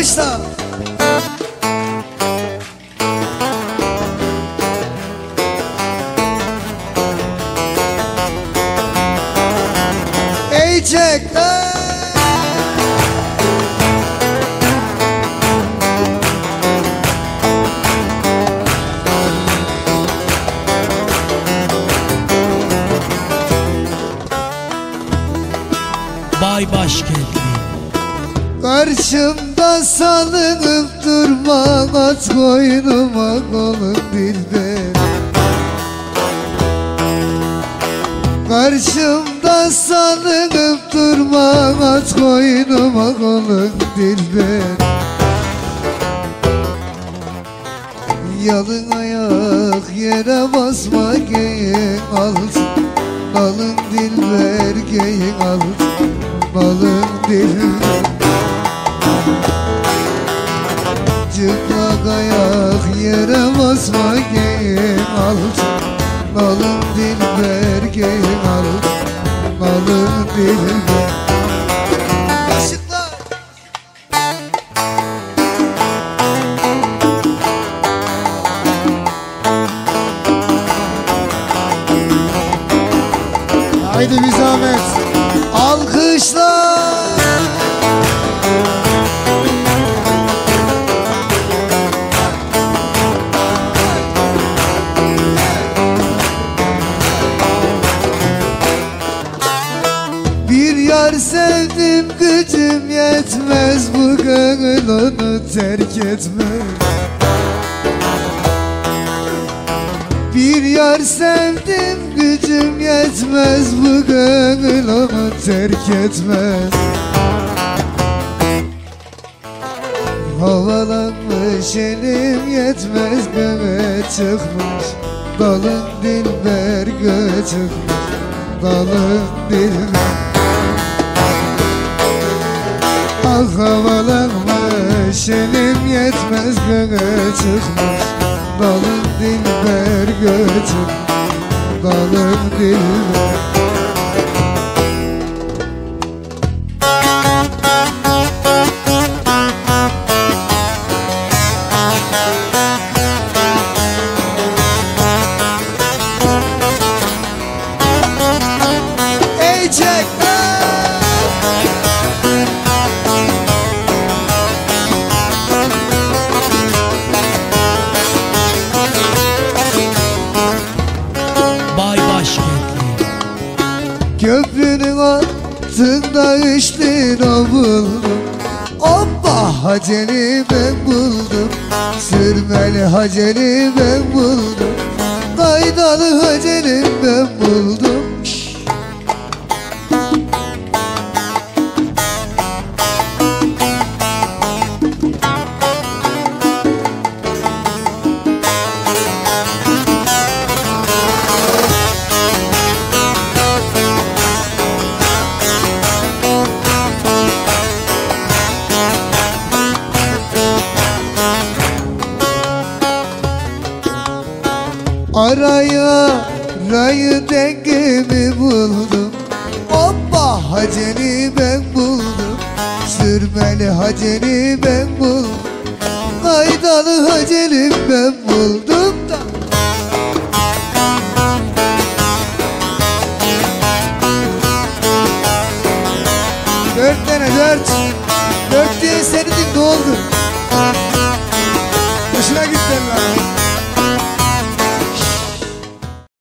alkışla. Ey ey! Bay başkentli Karşımda salınıp durma At koynuma kolun dilber Karşımda salınıp durma At koynuma kolun dilber Yalın ayak yere basma geyin altın Alın dilber geyin altın Alın dilber Çıplak ayak yere basma geyin altın Alın dilber geyin altın Alın dilber Haydi bir zahmet. Alkışlar sevdim gücüm yetmez Bu gönül onu terk etmez. Bir yar sevdim gücüm yetmez Bu gönül onu terk etmez. Havalanmış elim yetmez göğe çıkmış. Dalın dilber göğe Dalın dilber havalanmış elim yetmez göğe çıkmış. Dalın dilber çıkmış Dalın dilber Ey üçlü buldum Hoppa haceli ben buldum. Sürmeli haceli ben buldum. Kaydalı haceli ben buldum Araya rayı dengemi buldum? Hoppa haceni ben buldum. Sürmeli haceni ben buldum. Kaydalı haceni ben buldum da. Dört tane dört. Dört diye seni ne oldu? Hoşuna gitti lan